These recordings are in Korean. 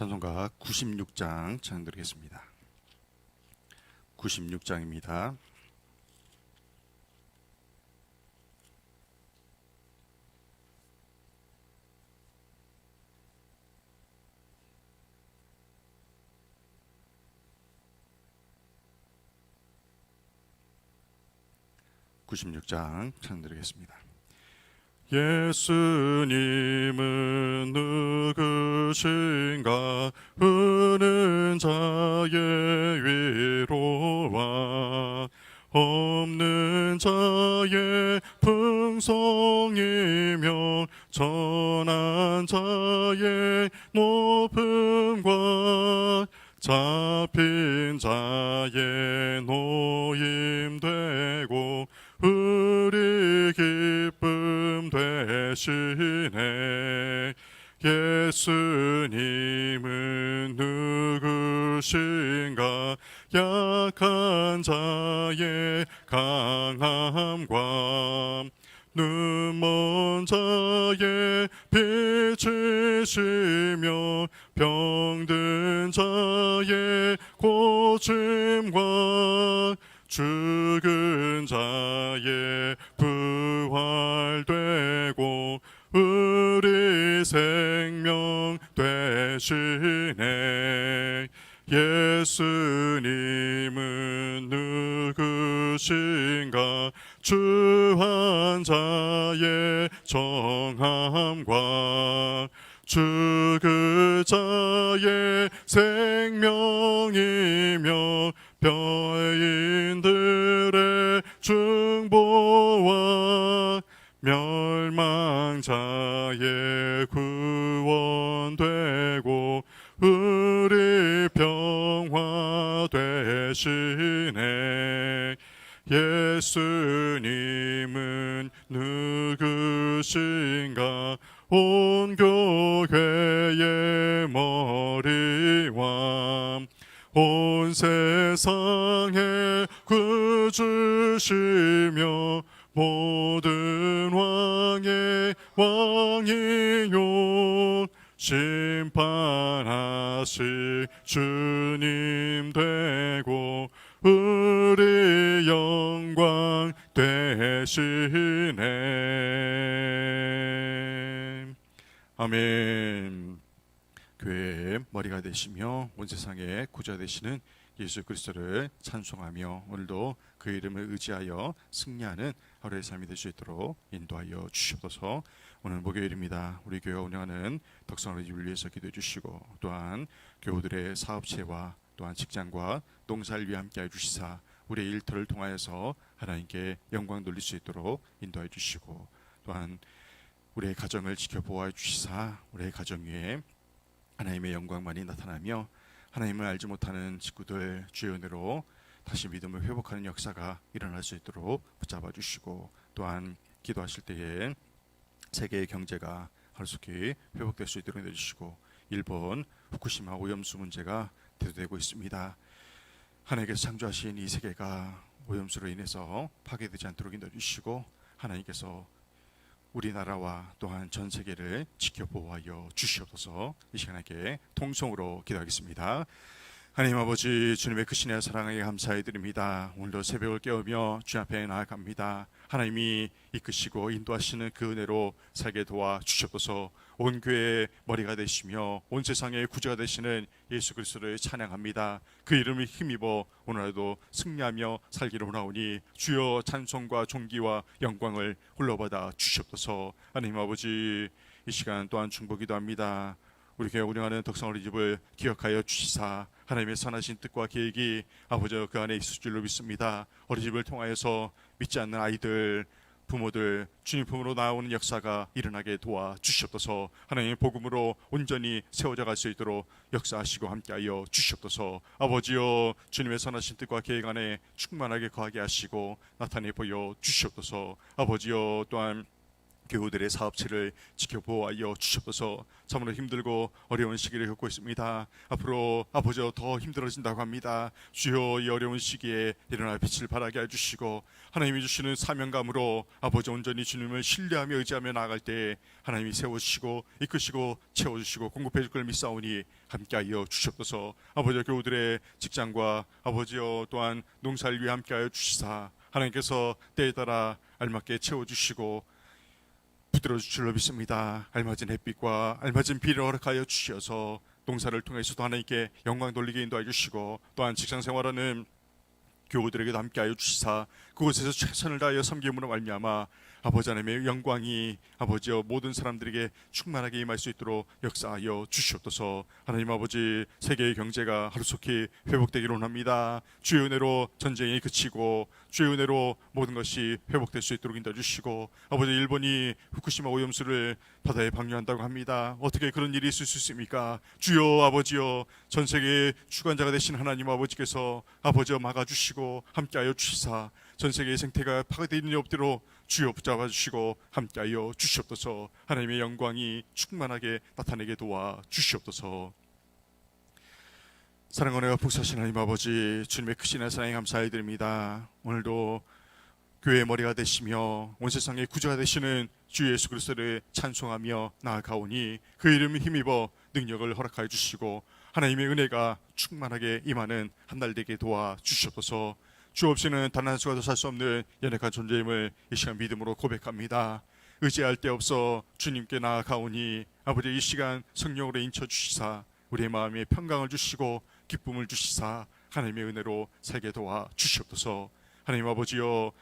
찬송가 96장 찬양 드리겠습니다. 96장입니다. (96장) 찬양 드리겠습니다. 예수님은 누구신가? 우는 자의 위로와. 없는 자의 풍성이며 전한 자의 높음과 잡힌 자의 노임 되시네 예수님은 누구신가? 약한 자의 강함과 눈먼 자의 빛이시며 병든 자의 고침과 죽은 자의 되시네. 예수님은 누구신가? 주한 자의 정함과 죽은 자의 생명이며 뼈인들의 중보와 멸망자의 구원되고 우리 평화 되시네. 예수님은 누구신가? 온 교회의 머리와 온 세상의 구주시며 모든 왕의 왕이요. 심판하실 주님 되고 우리 영광 되시네. 아멘. 교회의 머리가 되시며 온 세상의 구자 되시는 예수 그리스도를 찬송하며 오늘도 그 이름을 의지하여 승리하는 하루의 삶이 될 수 있도록 인도하여 주시옵소서. 오늘 목요일입니다. 우리 교회가 운영하는 덕성을 위해서 기도해 주시고 또한 교우들의 사업체와 또한 직장과 농사를 위해 함께해 주시사 우리의 일터를 통하여서 하나님께 영광 돌릴 수 있도록 인도해 주시고 또한 우리의 가정을 지켜보아 주시사 우리의 가정 위에 하나님의 영광만이 나타나며 하나님을 알지 못하는 친구들 주의 은혜로 다시 믿음을 회복하는 역사가 일어날 수 있도록 붙잡아 주시고 또한 기도하실 때에 세계의 경제가 하루속히 회복될 수 있도록 해주시고 일본 후쿠시마 오염수 문제가 대두되고 있습니다. 하나님께서 창조하신 이 세계가 오염수로 인해서 파괴되지 않도록 인도해 주시고 하나님께서 우리나라와 또한 전 세계를 지켜보아여 주시옵소서 이 시간에 통성으로 기도하겠습니다. 하나님 아버지 주님의 크신의 사랑에 감사해 드립니다. 오늘도 새벽을 깨우며 주 앞에 나아갑니다. 하나님이 이끄시고 인도하시는 그 은혜로 살게 도와 주시옵소서. 온 교회의 머리가 되시며 온 세상의 구주가 되시는 예수 그리스도를 찬양합니다. 그 이름을 힘입어 오늘도 승리하며 살기를 원하오니 주여 찬송과 존귀와 영광을 홀로받아 주시옵소서. 하나님 아버지 이 시간 또한 중보기도 합니다. 우리 교회 운영하는 덕성 어린이집을 기억하여 주시사 하나님의 선하신 뜻과 계획이 아버지 그 안에 있을 줄로 믿습니다. 어린이집을 통하여서 믿지 않는 아이들 부모들 주님 품으로 나오는 역사가 일어나게 도와 주시옵소서. 하나님의 복음으로 온전히 세워져 갈 수 있도록 역사하시고 함께하여 주시옵소서. 아버지여 주님의 선하신 뜻과 계획 안에 충만하게 거하게 하시고 나타내 보여 주시옵소서. 아버지여 또한 교우들의 사업체를 지켜보아여 주셔서 참으로 힘들고 어려운 시기를 겪고 있습니다. 앞으로 아버지 더 힘들어진다고 합니다. 주여 이 어려운 시기에 일어나 빛을 발하게 해주시고 하나님이 주시는 사명감으로 아버지 온전히 주님을 신뢰하며 의지하며 나아갈 때 하나님이 세워주시고 이끄시고 채워주시고 공급해 줄걸 믿사오니 함께하여 주시옵소서 아버지 교우들의 직장과 아버지여 또한 농사를 위해 함께하여 주시사 하나님께서 때에 따라 알맞게 채워주시고 붙들어 주실 줄 믿습니다. 알맞은 햇빛과 알맞은 비를 허락하여 주셔서 농사를 통해서도 하나님께 영광 돌리게 인도해 주시고 또한 직장 생활하는 교우들에게도 함께하여 주시사 그곳에서 최선을 다하여 섬김으로 말미암아 아버지 하나님의 영광이 아버지여 모든 사람들에게 충만하게 임할 수 있도록 역사하여 주시옵소서. 하나님 아버지 세계의 경제가 하루속히 회복되기를 원합니다. 주의 은혜로 전쟁이 그치고 주의 은혜로 모든 것이 회복될 수 있도록 인도해 주시고 아버지 일본이 후쿠시마 오염수를 바다에 방류한다고 합니다. 어떻게 그런 일이 있을 수 있습니까? 주여 아버지여 전 세계의 주관자가 되신 하나님 아버지께서 아버지여 막아주시고 함께하여 주시사 전 세계의 생태가 파괴되는 일 없도록 주여 붙잡아 주시고 함께하여 주시옵소서. 하나님의 영광이 충만하게 나타내게 도와 주시옵소서. 사랑하는 복사신 하나님 아버지 주님의 크신 사랑에 감사해 드립니다. 오늘도 교회의 머리가 되시며 온 세상의 구주가 되시는 주 예수 그리스도를 찬송하며 나아가오니 그 이름을 힘입어 능력을 허락하여 주시고 하나님의 은혜가 충만하게 임하는 한달 되게 도와 주시옵소서 주 없이는 단 한 수가 더살수 없는 연약한 존재임을 이 시간 믿음으로 고백합니다. 의지할 데 없어 주님께 나아가오니 아버지 이 시간 성령으로 인쳐 주시사 우리의 마음에 평강을 주시고 기쁨을 주시사 하나님의 은혜로 살게 도와 주시옵소서. 하나님 아버지여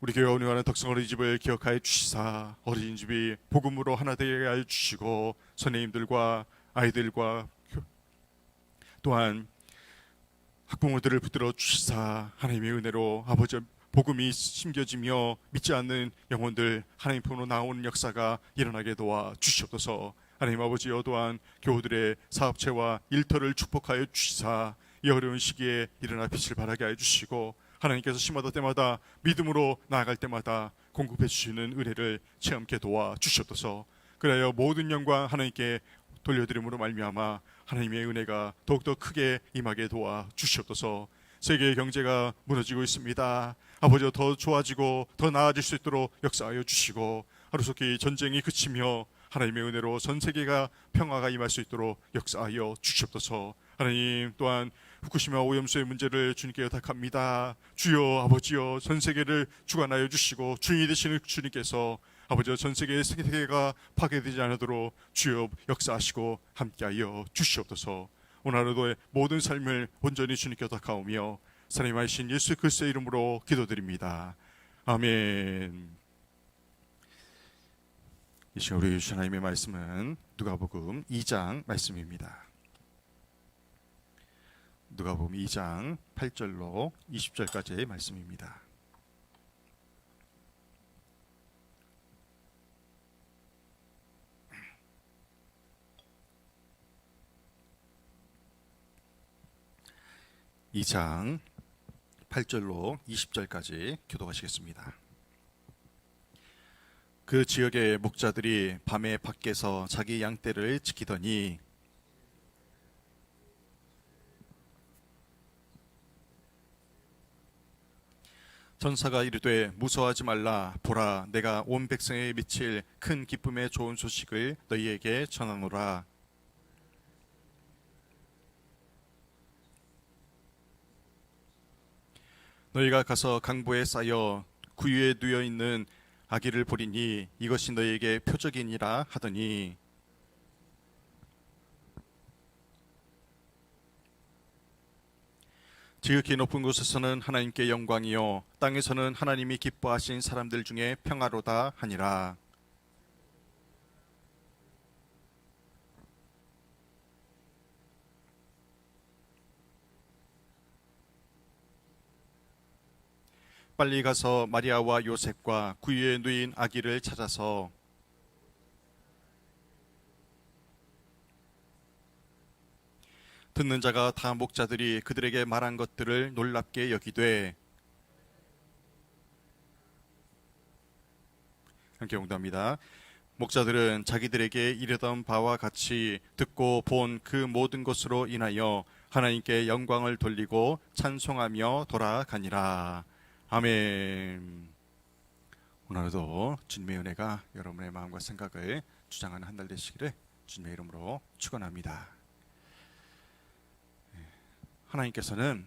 우리 교회 운영하는 덕성 어린이집을 기억하여 주시사 어린이집이 복음으로 하나 되게 하여 주시고 선생님들과 아이들과 교- 또한 학부모들을 붙들어 주시사 하나님의 은혜로 아버지 복음이 심겨지며 믿지 않는 영혼들 하나님 품으로 나오는 역사가 일어나게 도와 주시옵소서. 하나님 아버지여 또한 교우들의 사업체와 일터를 축복하여 주시사 이 어려운 시기에 일어나 빛을 발하게 하여 주시고 하나님께서 심하다 때마다 믿음으로 나아갈 때마다 공급해 주시는 은혜를 체험케 도와 주시옵소서. 그래야 모든 영광 하나님께 돌려드림으로 말미암아 하나님의 은혜가 더욱더 크게 임하게 도와 주시옵소서. 세계의 경제가 무너지고 있습니다. 아버지여 더 좋아지고 더 나아질 수 있도록 역사하여 주시고 하루속히 전쟁이 그치며 하나님의 은혜로 전 세계가 평화가 임할 수 있도록 역사하여 주시옵소서. 하나님 또한 후쿠시마 오염수의 문제를 주님께 부탁합니다. 주여 아버지여 전 세계를 주관하여 주시고 주인이 되시는 주님께서 아버지여 전 세계의 생태계가 파괴되지 않도록 주여 역사하시고 함께하여 주시옵소서. 오늘 하루도의 모든 삶을 온전히 주님께 부탁하오며 사랑하신 예수 그리스도의 이름으로 기도드립니다. 아멘. 이 시간 우리 주신 하나님의 말씀은 누가복음 2장 말씀입니다. 누가복음 2장 8절로 20절까지의 말씀입니다. 이장 8절로 20절까지 교도하시겠습니다. 그 지역의 목자들이 밤에 밖에서 자기 양떼를 지키더니 전사가 이르되 무서워하지 말라 보라 내가 온 백성에 미칠 큰 기쁨의 좋은 소식을 너희에게 전하노라 너희가 가서 강보에 쌓여 구유에 누여 있는 아기를 보리니 이것이 너희에게 표적이니라 하더니. 지극히 높은 곳에서는 하나님께 영광이요. 땅에서는 하나님이 기뻐하신 사람들 중에 평화로다 하니라 빨리 가서 마리아와 요셉과 구유에 누인 아기를 찾아서 듣는 자가 다 목자들이 그들에게 말한 것들을 놀랍게 여기되 함께 공부합니다. 목자들은 자기들에게 이르던 바와 같이 듣고 본 그 모든 것으로 인하여 하나님께 영광을 돌리고 찬송하며 돌아가니라. 아멘. 오늘도 주님의 은혜가 여러분의 마음과 생각을 주장하는 한 달 되시기를 주님의 이름으로 축원합니다. 예, 하나님께서는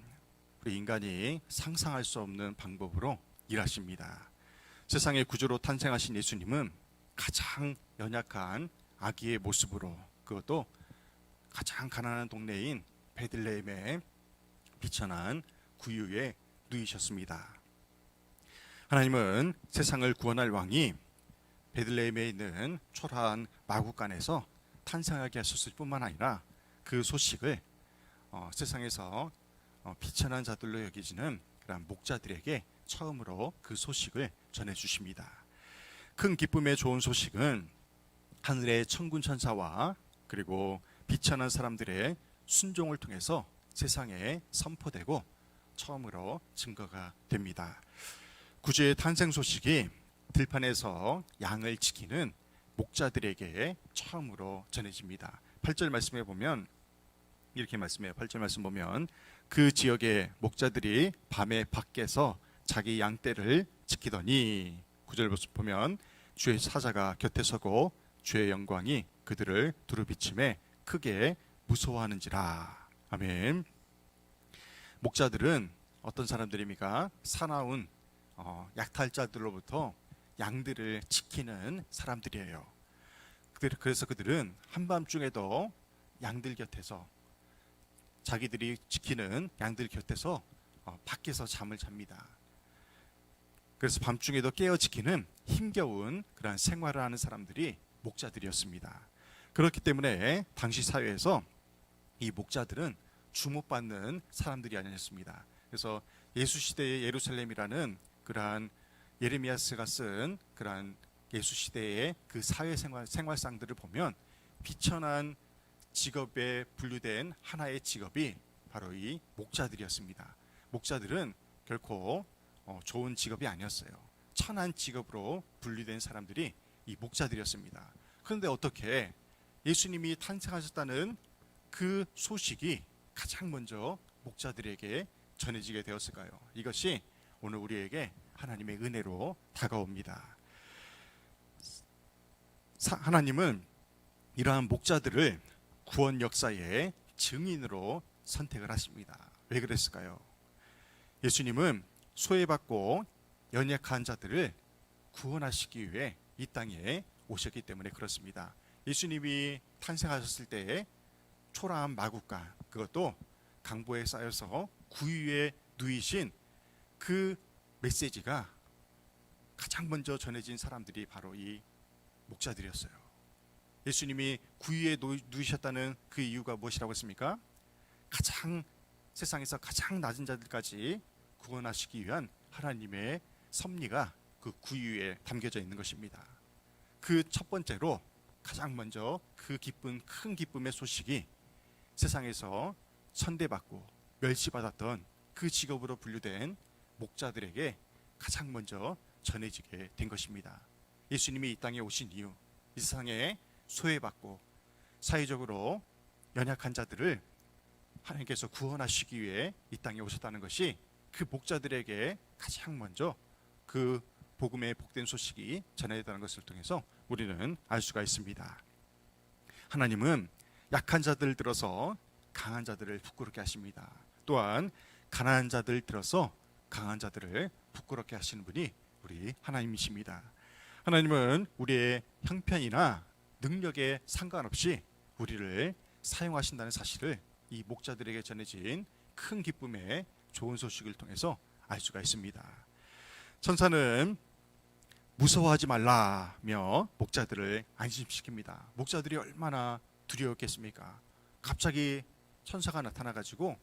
우리 인간이 상상할 수 없는 방법으로 일하십니다. 세상의 구주로 탄생하신 예수님은 가장 연약한 아기의 모습으로 그것도 가장 가난한 동네인 베들레헴에 비천한 구유에 누이셨습니다. 하나님은 세상을 구원할 왕이 베들레헴에 있는 초라한 마구간에서 탄생하게 하셨을 뿐만 아니라 그 소식을 어, 세상에서 어, 비천한 자들로 여기지는 그런 목자들에게 처음으로 그 소식을 전해 주십니다. 큰 기쁨의 좋은 소식은 하늘의 천군 천사와 그리고 비천한 사람들의 순종을 통해서 세상에 선포되고 처음으로 증거가 됩니다. 구주의 탄생 소식이 들판에서 양을 지키는 목자들에게 처음으로 전해집니다. 8절 말씀에 보면 이렇게 말씀해요. 8절 말씀 보면 그 지역의 목자들이 밤에 밖에서 자기 양떼를 지키더니 9절 보면 주의 사자가 곁에 서고 주의 영광이 그들을 두루비침에 크게 무서워하는지라. 아멘. 목자들은 어떤 사람들입니까? 사나운 어, 약탈자들로부터 양들을 지키는 사람들이에요. 그래서 그들은 한밤중에도 양들 곁에서 자기들이 지키는 양들 곁에서 어, 밖에서 잠을 잡니다. 그래서 밤중에도 깨어 지키는 힘겨운 그러한 생활을 하는 사람들이 목자들이었습니다. 그렇기 때문에 당시 사회에서 이 목자들은 주목받는 사람들이 아니었습니다. 그래서 예수 시대의 예루살렘이라는 그러한 예레미야스가 쓴 그러한 예수 시대의 그 사회 생활 생활상들을 보면 비천한 직업에 분류된 하나의 직업이 바로 이 목자들이었습니다. 목자들은 결코 어, 좋은 직업이 아니었어요. 천한 직업으로 분류된 사람들이 이 목자들이었습니다. 그런데 어떻게 예수님이 탄생하셨다는 그 소식이 가장 먼저 목자들에게 전해지게 되었을까요? 이것이 오늘 우리에게 하나님의 은혜로 다가옵니다. 사- 하나님은 이러한 목자들을 구원 역사의 증인으로 선택을 하십니다. 왜 그랬을까요? 예수님은 소외받고 연약한 자들을 구원하시기 위해 이 땅에 오셨기 때문에 그렇습니다. 예수님이 탄생하셨을 때에 초라한 마구간 그것도 강보에 쌓여서 구유에 누이신 그 메시지가 가장 먼저 전해진 사람들이 바로 이 목자들이었어요. 예수님이 구유에 놓- 누이셨다는 그 이유가 무엇이라고 했습니까? 가장 세상에서 가장 낮은 자들까지 구원하시기 위한 하나님의 섭리가 그 구유에 담겨져 있는 것입니다. 그 첫 번째로 가장 먼저 그 기쁜 큰 기쁨의 소식이 세상에서 천대받고 멸시받았던 그 직업으로 분류된 목자들에게 가장 먼저 전해지게 된 것입니다. 예수님이 이 땅에 오신 이유, 이 세상에 소외받고 사회적으로 연약한 자들을 하나님께서 구원하시기 위해 이 땅에 오셨다는 것이 그 목자들에게 가장 먼저 그 복음의 복된 소식이 전해졌다는 것을 통해서 우리는 알 수가 있습니다. 하나님은 약한 자들 들어서 강한 자들을 부끄럽게 하십니다. 또한 가난한 자들 들어서 강한 자들을 부끄럽게 하시는 분이 우리 하나님이십니다. 하나님은 우리의 형편이나 능력에 상관없이 우리를 사용하신다는 사실을 이 목자들에게 전해진 큰 기쁨의 좋은 소식을 통해서 알 수가 있습니다. 천사는 무서워하지 말라며 목자들을 안심시킵니다. 목자들이 얼마나 두려웠겠습니까? 갑자기 천사가 나타나 가지고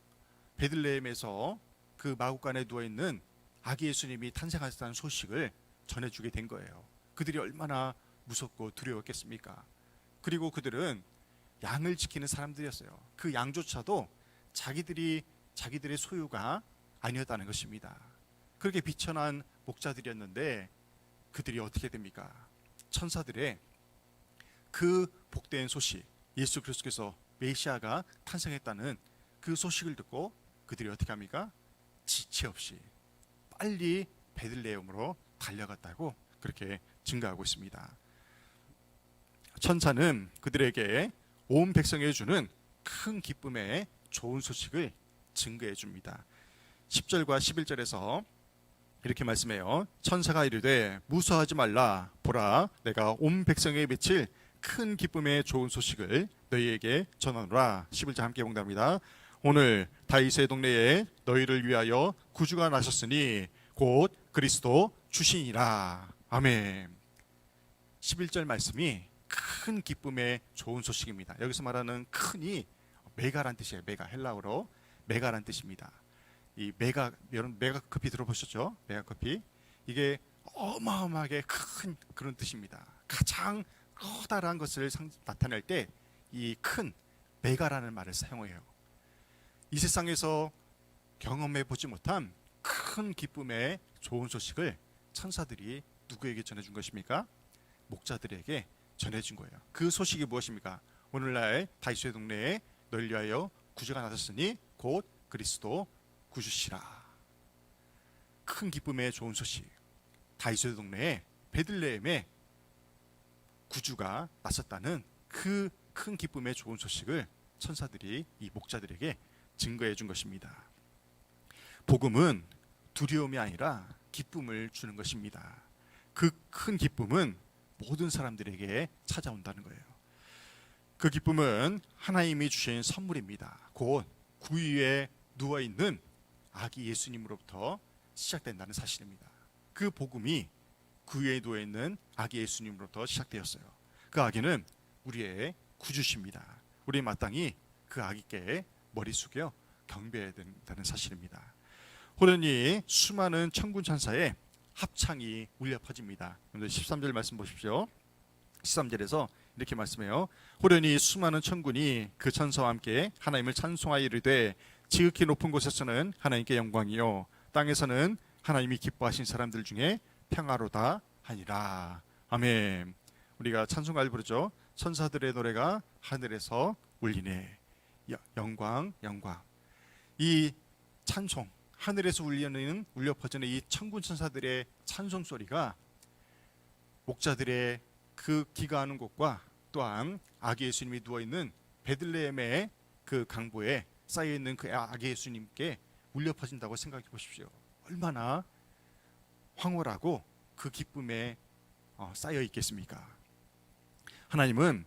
베들레헴에서 그 마구간에 누워 있는 아기 예수님이 탄생하셨다는 소식을 전해주게 된 거예요. 그들이 얼마나 무섭고 두려웠겠습니까? 그리고 그들은 양을 지키는 사람들이었어요. 그 양조차도 자기들이 자기들의 소유가 아니었다는 것입니다. 그렇게 비천한 목자들이었는데 그들이 어떻게 됩니까? 천사들의 그 복된 소식, 예수 그리스도께서 메시아가 탄생했다는 그 소식을 듣고 그들이 어떻게 합니까? 지체 없이 빨리 베들레헴으로 달려갔다고 그렇게 증가하고 있습니다. 천사는 그들에게 온 백성에 주는 큰 기쁨의 좋은 소식을 증거해 줍니다. 10절과 11절에서 이렇게 말씀해요. 천사가 이르되 무서워하지 말라 보라 내가 온 백성에 미칠 큰 기쁨의 좋은 소식을 너희에게 전하노라. 11절 함께 봉답니다. 오늘 다윗의 동네에 너희를 위하여 구주가 나셨으니 곧 그리스도 주신이라. 아멘. 11절 말씀이 큰 기쁨의 좋은 소식입니다. 여기서 말하는 큰이 메가란 뜻이에요. 메가 헬라어로 메가란 뜻입니다. 이 메가 여러분 메가 커피 들어보셨죠? 메가 커피 이게 어마어마하게 큰 그런 뜻입니다. 가장 커다란 것을 상- 나타낼 때 이 큰 메가라는 말을 사용해요. 이 세상에서 경험해 보지 못한 큰 기쁨의 좋은 소식을 천사들이 누구에게 전해준 것입니까? 목자들에게 전해준 거예요. 그 소식이 무엇입니까? 오늘날 다이소의 동네에 널 위하여 구주가 나섰으니 곧 그리스도 구주시라. 큰 기쁨의 좋은 소식. 다이소의 동네에 베들레헴에 구주가 나섰다는 그 큰 기쁨의 좋은 소식을 천사들이 이 목자들에게 증거해 준 것입니다. 복음은 두려움이 아니라 기쁨을 주는 것입니다. 그 큰 기쁨은 모든 사람들에게 찾아온다는 거예요. 그 기쁨은 하나님이 주신 선물입니다. 곧 구유에 누워 있는 아기 예수님으로부터 시작된다는 사실입니다. 그 복음이 구유에 누워 있는 아기 예수님으로부터 시작되었어요. 그 아기는 우리의 구주십니다. 우리 마땅히 그 아기께 머리 숙여 경배해야 된다는 사실입니다. 호련히 수많은 천군 천사의 합창이 울려 퍼집니다. 오늘 13절 말씀 보십시오. 13절에서 이렇게 말씀해요. 호련히 수많은 천군이 그 천사와 함께 하나님을 찬송하여 이르되 지극히 높은 곳에서는 하나님께 영광이요 땅에서는 하나님이 기뻐하신 사람들 중에 평화로다 하니라. 아멘. 우리가 찬송가를 부르죠. 천사들의 노래가 하늘에서 울리네. 여- 영광, 영광. 이 찬송 하늘에서 울리는 울려 퍼지는 이 천군 천사들의 찬송 소리가 목자들의 그 기가하는 곳과 또한 아기 예수님이 누워 있는 베들레헴의 그 강보에 쌓여 있는 그 아기 예수님께 울려 퍼진다고 생각해 보십시오. 얼마나 황홀하고 그 기쁨에 어, 쌓여 있겠습니까? 하나님은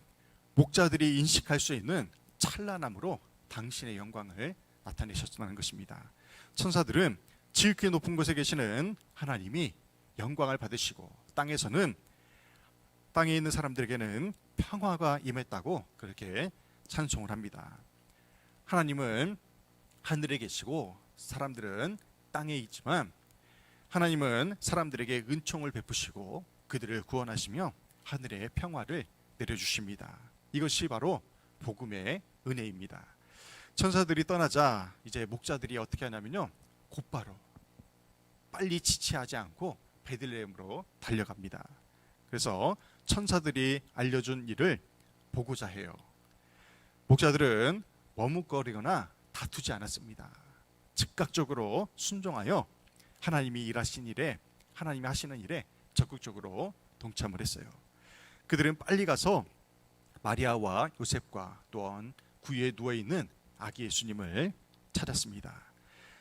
목자들이 인식할 수 있는 찬란함으로 당신의 영광을 나타내셨다는 것입니다. 천사들은 지극히 높은 곳에 계시는 하나님이 영광을 받으시고 땅에서는 땅에 있는 사람들에게는 평화가 임했다고 그렇게 찬송을 합니다. 하나님은 하늘에 계시고 사람들은 땅에 있지만 하나님은 사람들에게 은총을 베푸시고 그들을 구원하시며 하늘의 평화를 내려주십니다. 이것이 바로 복음의 은혜입니다. 천사들이 떠나자 이제 목자들이 어떻게 하냐면요. 곧바로 빨리 지체하지 않고 베들레헴으로 달려갑니다. 그래서 천사들이 알려준 일을 보고자 해요. 목자들은 머뭇거리거나 다투지 않았습니다. 즉각적으로 순종하여 하나님이 일하신 일에 하나님이 하시는 일에 적극적으로 동참을 했어요. 그들은 빨리 가서 마리아와 요셉과 또한 구유에 누워 있는 아기 예수님을 찾았습니다.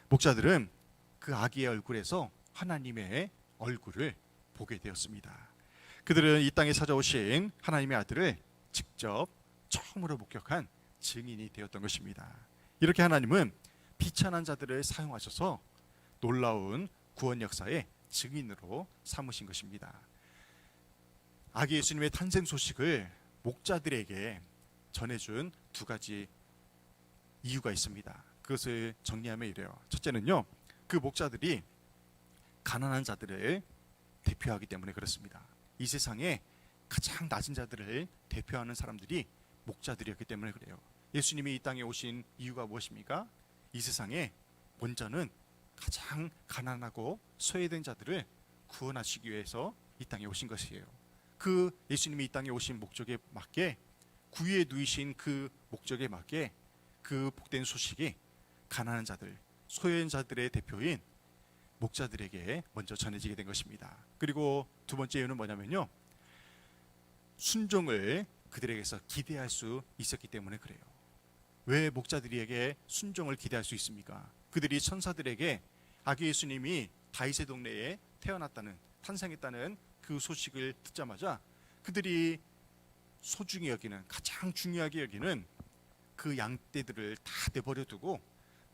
목자들은 그 아기의 얼굴에서 하나님의 얼굴을 보게 되었습니다. 그들은 이 땅에 찾아오신 하나님의 아들을 직접 처음으로 목격한 증인이 되었던 것입니다. 이렇게 하나님은 비천한 자들을 사용하셔서 놀라운 구원 역사의 증인으로 삼으신 것입니다. 아기 예수님의 탄생 소식을 목자들에게 전해준 두 가지 이유가 있습니다. 그것을 정리하면 이래요. 첫째는요, 그 목자들이 가난한 자들을 대표하기 때문에 그렇습니다. 이 세상에 가장 낮은 자들을 대표하는 사람들이 목자들이었기 때문에 그래요. 예수님이 이 땅에 오신 이유가 무엇입니까? 이 세상에 먼저는 가장 가난하고 소외된 자들을 구원하시기 위해서 이 땅에 오신 것이에요. 그 예수님이 이 땅에 오신 목적에 맞게 구유에 누이신 그 목적에 맞게 그 복된 소식이 가난한 자들, 소외인 자들의 대표인 목자들에게 먼저 전해지게 된 것입니다. 그리고 두 번째 이유는 뭐냐면요. 순종을 그들에게서 기대할 수 있었기 때문에 그래요. 왜 목자들에게 순종을 기대할 수 있습니까? 그들이 천사들에게 아기 예수님이 다윗의 동네에 태어났다는 탄생했다는 그 소식을 듣자마자 그들이 소중히 여기는 가장 중요하게 여기는 그 양떼들을 다 내버려 두고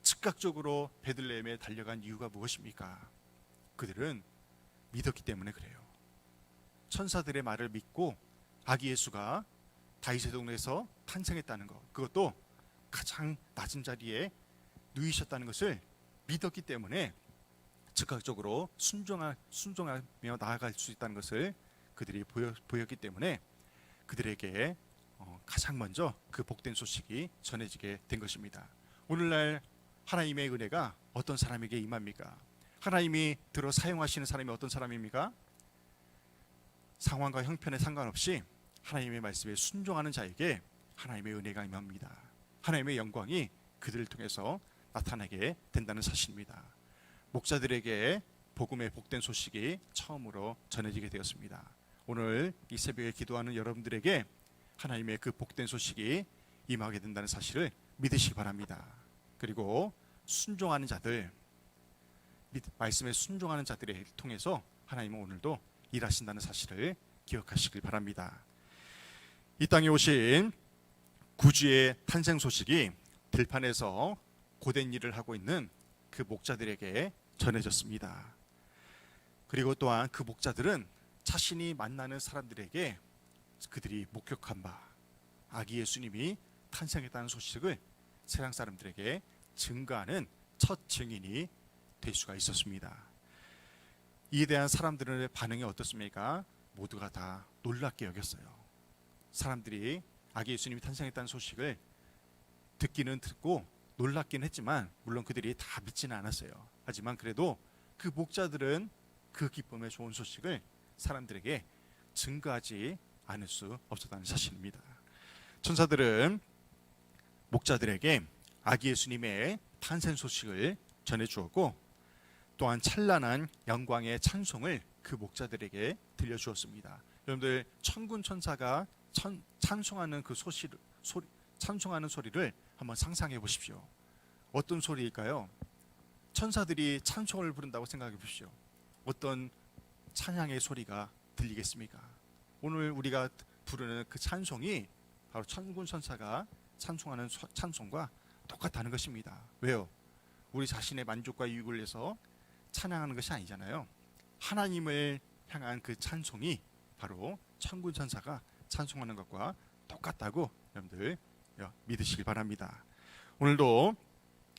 즉각적으로 베들레헴에 달려간 이유가 무엇입니까? 그들은 믿었기 때문에 그래요. 천사들의 말을 믿고 아기 예수가 다윗의 동네에서 탄생했다는 것, 그것도 가장 낮은 자리에 누이셨다는 것을 믿었기 때문에 즉각적으로 순종하, 순종하며 나아갈 수 있다는 것을 그들이 보여, 보였기 때문에 그들에게 어, 가장 먼저 그 복된 소식이 전해지게 된 것입니다. 오늘날 하나님의 은혜가 어떤 사람에게 임합니까? 하나님이 들어 사용하시는 사람이 어떤 사람입니까? 상황과 형편에 상관없이 하나님의 말씀에 순종하는 자에게 하나님의 은혜가 임합니다. 하나님의 영광이 그들을 통해서 나타나게 된다는 사실입니다. 목자들에게 복음의 복된 소식이 처음으로 전해지게 되었습니다. 오늘 이 새벽에 기도하는 여러분들에게 하나님의 그 복된 소식이 임하게 된다는 사실을 믿으시기 바랍니다. 그리고 순종하는 자들, 믿- 말씀에 순종하는 자들을 통해서 하나님은 오늘도 일하신다는 사실을 기억하시길 바랍니다. 이 땅에 오신 구주의 탄생 소식이 들판에서 고된 일을 하고 있는 그 목자들에게 전해졌습니다. 그리고 또한 그 목자들은 자신이 만나는 사람들에게 그들이 목격한 바 아기 예수님이 탄생했다는 소식을 세상 사람들에게 증거하는 첫 증인이 될 수가 있었습니다. 이에 대한 사람들의 반응이 어떻습니까? 모두가 다 놀랍게 여겼어요. 사람들이 아기 예수님이 탄생했다는 소식을 듣기는 듣고 놀랍긴 했지만 물론 그들이 다 믿지는 않았어요. 하지만 그래도 그 목자들은 그 기쁨의 좋은 소식을 사람들에게 증거하지 않을 수 없었다는 사실입니다. 천사들은 목자들에게 아기 예수님의 탄생 소식을 전해 주었고 또한 찬란한 영광의 찬송을 그 목자들에게 들려 주었습니다. 여러분들 천군 천사가 천, 찬송하는 그 소시 소리 찬송하는 소리를 한번 상상해 보십시오. 어떤 소리일까요? 천사들이 찬송을 부른다고 생각해 보십시오. 어떤 찬양의 소리가 들리겠습니까? 오늘 우리가 부르는 그 찬송이 바로 천군 천사가 찬송하는 소- 찬송과 똑같다는 것입니다. 왜요? 우리 자신의 만족과 유익을 위해서 찬양하는 것이 아니잖아요. 하나님을 향한 그 찬송이 바로 천군 천사가 찬송하는 것과 똑같다고 여러분들 믿으시길 바랍니다. 오늘도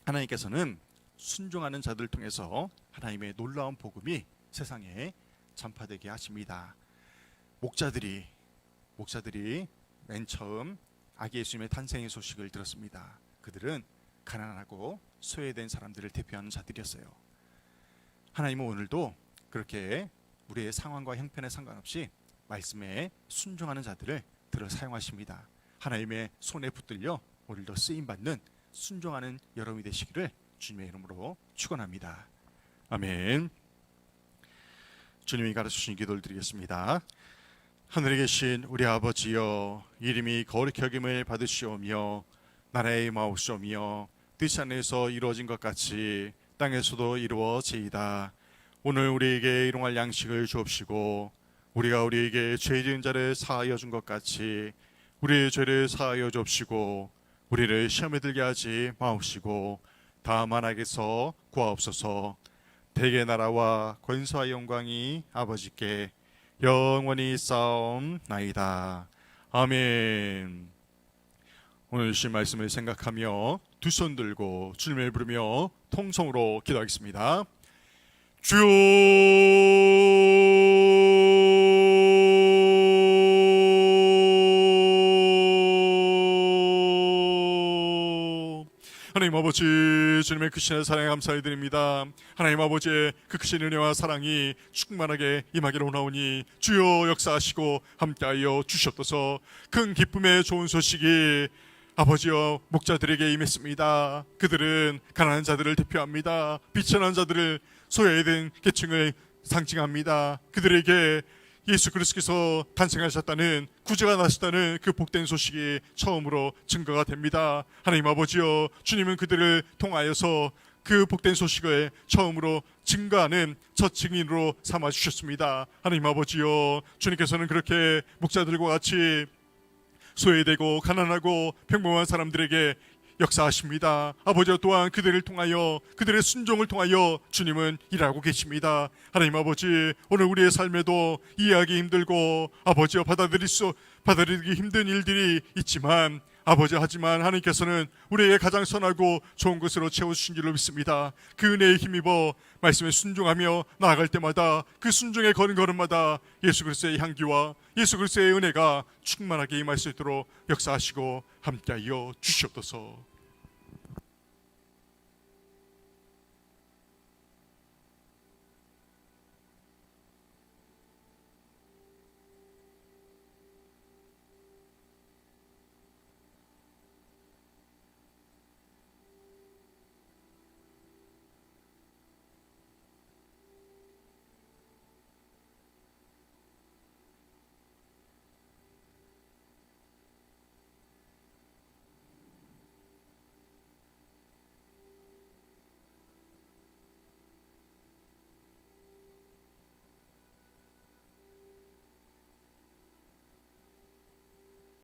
하나님께서는 순종하는 자들 통해서 하나님의 놀라운 복음이 세상에 전파되게 하십니다. 목자들이 목자들이 맨 처음 아기 예수님의 탄생의 소식을 들었습니다. 그들은 가난하고 소외된 사람들을 대표하는 자들이었어요. 하나님은 오늘도 그렇게 우리의 상황과 형편에 상관없이 말씀에 순종하는 자들을 들어 사용하십니다. 하나님의 손에 붙들려 오늘도 쓰임 받는 순종하는 여러분이 되시기를 주님의 이름으로 축원합니다. 아멘. 주님이 가르쳐 주신 기도를 드리겠습니다. 하늘에 계신 우리 아버지여 이름이 거룩히 여김을 받으시오며 나라의 마옵시오며 뜻 안에서 이루어진 것 같이 땅에서도 이루어지이다. 오늘 우리에게 일용할 양식을 주옵시고 우리가 우리에게 죄 지은 자를 사하여 준 것 같이 우리의 죄를 사하여 주옵시고 우리를 시험에 들게 하지 마옵시고 다만 악에서 구하옵소서 대개 나라와 권세와 영광이 아버지께 영원히 싸움나이다. 아멘. 오늘 주신 말씀을 생각하며 두 손 들고 주님을 부르며 통성으로 기도하겠습니다. 주여 하나님 아버지 주님의 크신 사랑에 감사히 드립니다. 하나님 아버지의 그 크신 은혜와 사랑이 충만하게 임하기를 원하오니 주여 역사하시고 함께하여 주시옵소서 큰 기쁨의 좋은 소식이 아버지여 목자들에게 임했습니다. 그들은 가난한 자들을 대표합니다. 비천한 자들을 소외된 계층을 상징합니다. 그들에게 예수 그리스도께서 탄생하셨다는 구제가 나셨다는 그 복된 소식이 처음으로 증거가 됩니다. 하나님 아버지여 주님은 그들을 통하여서 그 복된 소식을 처음으로 증거하는 첫 증인으로 삼아 주셨습니다. 하나님 아버지여 주님께서는 그렇게 목자들과 같이 소외되고 가난하고 평범한 사람들에게 역사하십니다. 아버지 또한 그들을 통하여 그들의 순종을 통하여 주님은 일하고 계십니다. 하나님 아버지 오늘 우리의 삶에도 이해하기 힘들고 아버지여 받아들일 수 받아들이기 힘든 일들이 있지만 아버지 하지만 하나님께서는 우리에게 가장 선하고 좋은 것으로 채워주신 줄로 믿습니다. 그 은혜에 힘입어 말씀에 순종하며 나아갈 때마다 그 순종의 거는 걸음마다 예수 그리스도의 향기와 예수 그리스도의 은혜가 충만하게 임할 수 있도록 역사하시고 함께하여 주시옵소서.